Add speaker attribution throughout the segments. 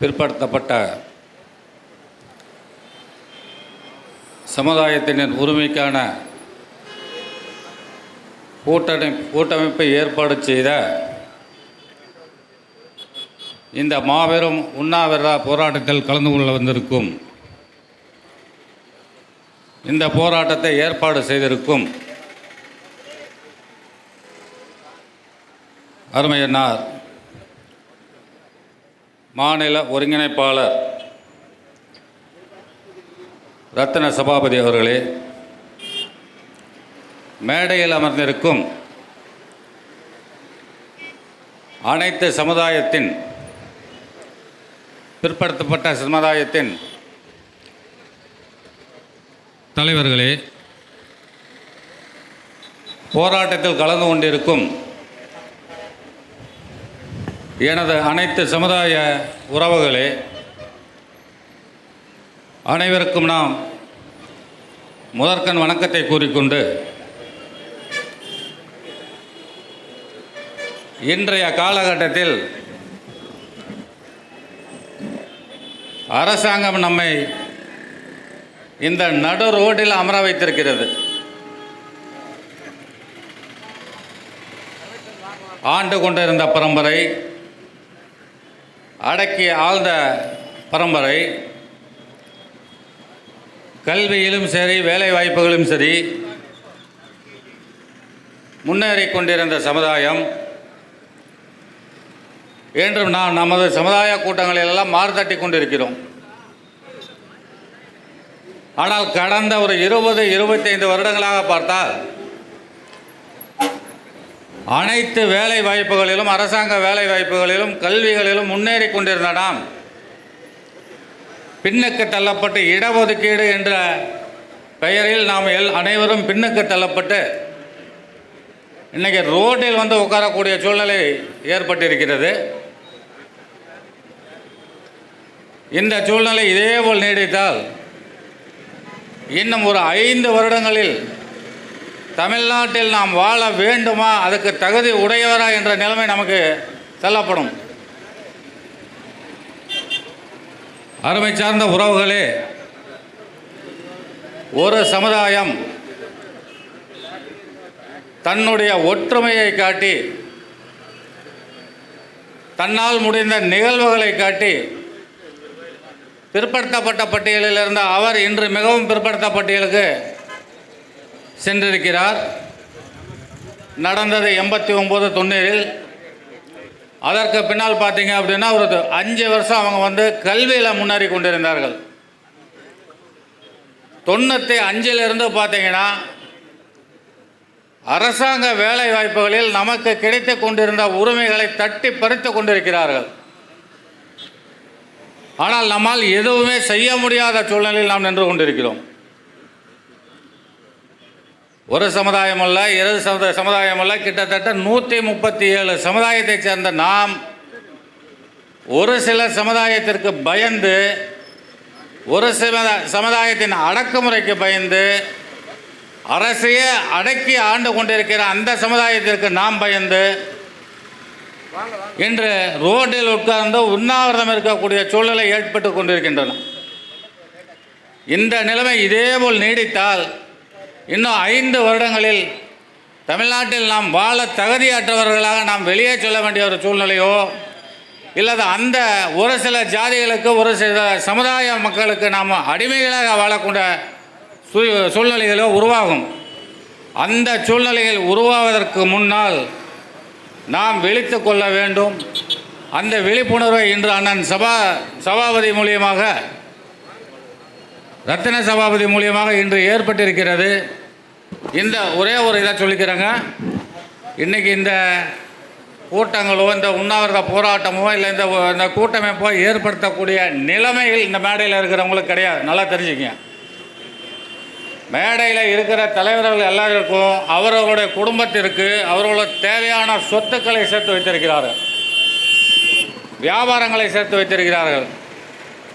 Speaker 1: பிற்படுத்தப்பட்ட சமுதாயத்தினர் உரிமைக்கான கூட்டணி கூட்டமைப்பை ஏற்பாடு செய்த இந்த மாபெரும் உண்ணாவிரத போராட்டத்தில் கலந்து கொள்ள வந்திருக்கும் இந்த போராட்டத்தை ஏற்பாடு செய்திருக்கும் அருமையன்னார் மாநில ஒருங்கிணைப்பாளர் ரத்ன சபாபதி அவர்களே மேடையில் அமர்ந்திருக்கும் அனைத்து சமுதாயத்தின் பிற்படுத்தப்பட்ட சமுதாயத்தின் தலைவர்களே போராட்டத்தில் கலந்து கொண்டிருக்கும் எனது அனைத்து சமுதாய உறவுகளே அனைவருக்கும் நாம் முதற்கண் வணக்கத்தை கூறிக்கொண்டு இன்றைய காலகட்டத்தில் அரசாங்கம் நம்மை இந்த நடு ரோட்டில் அமர வைத்திருக்கிறது. ஆண்டு கொண்டிருந்த பரம்பரை அடக்கி ஆழ்ந்த பரம்பரை. கல்வியிலும் சரி வேலை வாய்ப்புகளும் சரி முன்னேறி கொண்டிருந்த சமுதாயம். என்றும் நாம் நமது சமுதாய கூட்டங்களிலெல்லாம் மாறுதட்டி கொண்டிருக்கிறோம். ஆனால் கடந்த ஒரு இருபது இருபத்தைந்து வருடங்களாக பார்த்தால் அனைத்து வேலை வாய்ப்புகளிலும் அரசாங்க வேலை வாய்ப்புகளிலும் கல்விகளிலும் முன்னேறி கொண்டிருந்த நாம் பின்னுக்கு தள்ளப்பட்டு இடஒதுக்கீடு என்ற பெயரில் நாம் எல் அனைவரும் பின்னுக்கு தள்ளப்பட்டு இன்றைக்கி ரோட்டில் வந்து உட்காரக்கூடிய சூழ்நிலை ஏற்பட்டிருக்கிறது. இந்த சூழ்நிலை இதேபோல் நீடித்தால் இன்னும் ஒரு ஐந்து வருடங்களில் தமிழ்நாட்டில் நாம் வாழ வேண்டுமா? அதுக்கு தகுதி உடையவரா என்ற நிலைமை நமக்கு தள்ளப்படும். அருமை சார்ந்த உறவுகளே ஒரு சமுதாயம் தன்னுடைய ஒற்றுமையை காட்டி தன்னால் முடிந்த நிகழ்வுகளை காட்டி பிற்படுத்தப்பட்ட பட்டியலில் இருந்த அவர் இன்று மிகவும் பிற்படுத்த பட்டியலுக்கு சென்றிருக்கிறார். நடந்தது எண்பத்தி ஒம்பது தொண்ணூறில். அதற்கு பின்னால் பார்த்தீங்க அப்படின்னா ஒரு அஞ்சு வருஷம் அவங்க வந்து கல்வியில் முன்னேறி கொண்டிருந்தார்கள். தொண்ணூற்றி அஞ்சிலிருந்து பார்த்தீங்கன்னா அரசாங்க வேலை வாய்ப்புகளில் நமக்கு கிடைத்து கொண்டிருந்த உரிமைகளை தட்டி பறித்து கொண்டிருக்கிறார்கள். ஆனால் நம்மால் எதுவுமே செய்ய முடியாத சூழ்நிலையில் நாம் நின்று கொண்டிருக்கிறோம். ஒரு சமுதாயம் அல்ல இரு சமுதாய சமுதாயம் அல்ல கிட்டத்தட்ட நூற்றி முப்பத்தி ஏழு சமுதாயத்தைச் சேர்ந்த நாம் ஒரு சில சமுதாயத்திற்கு பயந்து ஒரு சில சமுதாயத்தின் அடக்குமுறைக்கு பயந்து அரசையே அடக்கி ஆண்டு கொண்டிருக்கிற அந்த சமுதாயத்திற்கு நாம் பயந்து இன்று ரோட்டில் உட்கார்ந்து உண்ணாவிரதம் இருக்கக்கூடிய சூழ்நிலை ஏற்பட்டு கொண்டிருக்கின்றன. இந்த நிலைமை இதேபோல் நீடித்தால் இன்னும் ஐந்து வருடங்களில் தமிழ்நாட்டில் நாம் வாழ தகுதியற்றவர்களாக நாம் வெளியே சொல்ல வேண்டிய ஒரு சூழ்நிலையோ இல்லது அந்த ஒரு சில ஜாதிகளுக்கு ஒரு சில சமுதாய மக்களுக்கு நாம் அடிமைகளாக வாழக்கூடிய சூ சூழ்நிலைகளோ உருவாகும். அந்த சூழ்நிலைகள் உருவாவதற்கு முன்னால் நாம் விழித்து கொள்ள வேண்டும். அந்த விழிப்புணர்வை இன்று அண்ணன் சபா சபாபதி மூலியமாக ரத்தன சபாபதி மூலியமாக இன்று ஏற்பட்டிருக்கிறது. இந்த ஒரே ஒரு இதை சொல்லிக்கிறேங்க. இன்றைக்கி இந்த கூட்டங்களோ இந்த உண்ணாவிரத போராட்டமோ இல்லை இந்த இந்த கூட்டமைப்போ ஏற்படுத்தக்கூடிய நிலைமைகள் இந்த மேடையில் இருக்கிறவங்களுக்கு கிடையாது. நல்லா தெரிஞ்சுக்கங்க மேடையில் இருக்கிற தலைவர்கள் எல்லாருக்கும் அவர்களுடைய குடும்பத்திற்கு அவர்களோட தேவையான சொத்துக்களை சேர்த்து வைத்திருக்கிறார்கள். வியாபாரங்களை சேர்த்து வைத்திருக்கிறார்கள்.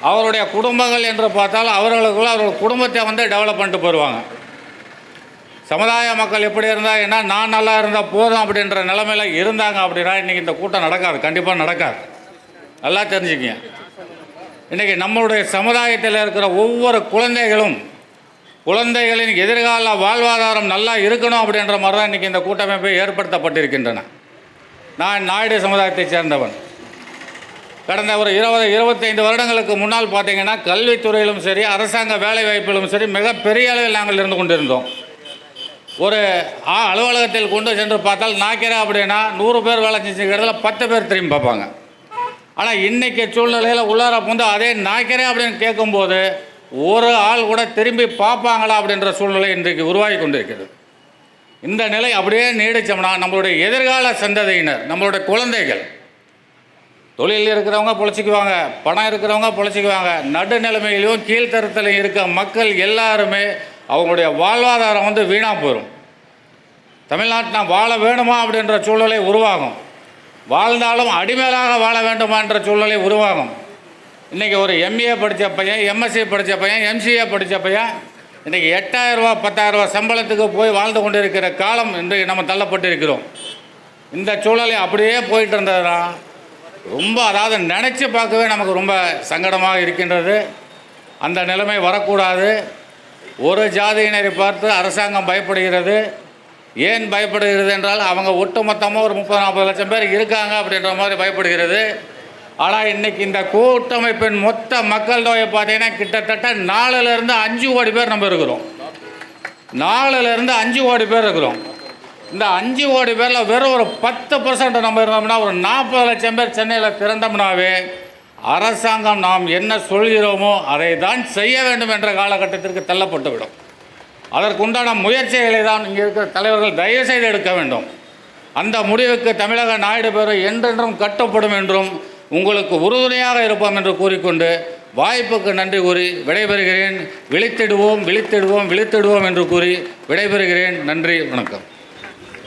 Speaker 1: அவருடைய குடும்பங்கள் என்று பார்த்தால் அவர்களுக்குள்ள அவர்கள் குடும்பத்தை வந்து டெவலப் பண்ணிட்டு போயிடுவாங்க சமுதாய மக்கள் எப்படி இருந்தால் என்ன நான் நல்லா இருந்தால் போதும் அப்படின்ற நிலமையில இருந்தாங்க அப்படின்னா இன்றைக்கி இந்த கூட்டம் நடக்காது கண்டிப்பாக நடக்காது. நல்லா தெரிஞ்சுக்கங்க. இன்றைக்கி நம்மளுடைய சமுதாயத்தில் இருக்கிற ஒவ்வொரு குழந்தைகளும் குழந்தைகளின் எதிர்கால வாழ்வாதாரம் நல்லா இருக்கணும் அப்படின்ற மாதிரி தான் இன்றைக்கி இந்த கூட்டமைப்பு ஏற்படுத்தப்பட்டிருக்கின்றன. நான் நாயுடு சமுதாயத்தைச் சேர்ந்தவன். கடந்த ஒரு இருபது இருபத்தைந்து வருடங்களுக்கு முன்னால் பார்த்தீங்கன்னா கல்வித்துறையிலும் சரி அரசாங்க வேலைவாய்ப்பிலும் சரி மிகப்பெரிய அளவில் நாங்கள் இருந்து கொண்டிருந்தோம். ஒரு ஆ அலுவலகத்தில் கொண்டு சென்று பார்த்தால் நாய்க்கிறேன் அப்படின்னா நூறு பேர் வேலை செஞ்சுக்கிறதுல பத்து பேர் திரும்பி பார்ப்பாங்க. ஆனால் இன்றைக்கி சூழ்நிலையில் உள்ளார வந்து அதே நாய்க்கிறேன் அப்படின்னு கேட்கும்போது ஒரு ஆள் கூட திரும்பி பார்ப்பாங்களா அப்படின்ற சூழ்நிலை இன்றைக்கு உருவாகி கொண்டிருக்கிறது. இந்த நிலை அப்படியே நீடிச்சோம்னா நம்மளுடைய எதிர்கால சந்ததியினர் நம்மளுடைய குழந்தைகள் தொழில் இருக்கிறவங்க பொழைச்சிக்குவாங்க பணம் இருக்கிறவங்க பொழைச்சிக்குவாங்க. நடுநிலைமையிலையும் கீழ்த்தரத்திலையும் இருக்க மக்கள் எல்லாருமே அவங்களுடைய வாழ்வாதாரம் வந்து வீணாக போயிடும் தமிழ்நாட்டில் வாழ வேணுமா அப்படின்ற சூழ்நிலை உருவாகும். வாழ்ந்தாலும் அடிமேலாக வாழ வேண்டுமான்ற சூழ்நிலை உருவாகும். இன்றைக்கி ஒரு எம்ஏ படித்த பையன் எம்எஸ்சி படித்த பையன் எம்சிஏ படித்த பையன் இன்றைக்கி எட்டாயிரரூபா பத்தாயிரரூபா சம்பளத்துக்கு போய் வாழ்ந்து கொண்டிருக்கிற காலம் இன்றைக்கு நம்ம தள்ளப்பட்டு இருக்கிறோம் இந்த சூழலை அப்படியே போயிட்டு இருந்ததுன்னா ரொம்ப அதாவது நினச்சி பார்க்கவே நமக்கு ரொம்ப சங்கடமாக இருக்கின்றது. அந்த நிலைமை வரக்கூடாது. ஒரு ஜாதியினரை பார்த்து அரசாங்கம் பயப்படுகிறது. ஏன் பயப்படுகிறது என்றால் அவங்க ஒட்டுமொத்தமாக ஒரு முப்பது நாற்பது லட்சம் பேர் இருக்காங்க அப்படின்ற மாதிரி பயப்படுகிறது. ஆனால் இன்னைக்கு இந்த கூட்டமைப்பின் மொத்த மக்கள் தொகை பார்த்தீங்கன்னா கிட்டத்தட்ட நாலுலேருந்து அஞ்சு கோடி பேர் நம்ம இருக்கிறோம். நாலுலேருந்து அஞ்சு கோடி பேர் இருக்கிறோம். இந்த அஞ்சு கோடி பேரில் வெறும் ஒரு பத்து பர்சன்ட் நம்ம இருந்தோம்னா ஒரு நாற்பது லட்சம் பேர் சென்னையில் திறந்தோம்னாவே அரசாங்கம் நாம் என்ன சொல்கிறோமோ அதை தான் செய்ய வேண்டும் என்ற காலகட்டத்திற்கு தள்ளப்பட்டுவிடும். அதற்குண்டான முயற்சிகளை தான் இங்கே இருக்கிற தலைவர்கள் தயவு செய்து எடுக்க வேண்டும். அந்த முடிவுக்கு தமிழக நாயுடு பேரை என்றென்றும் கட்டப்படும் என்றும் உங்களுக்கு உறுதுணையாக இருப்போம் என்று கூறிக்கொண்டு வாய்ப்புக்கு நன்றி கூறி விடைபெறுகிறேன். விழித்திடுவோம் விழித்திடுவோம் விழித்திடுவோம் என்று கூறி விடைபெறுகிறேன். நன்றி வணக்கம்.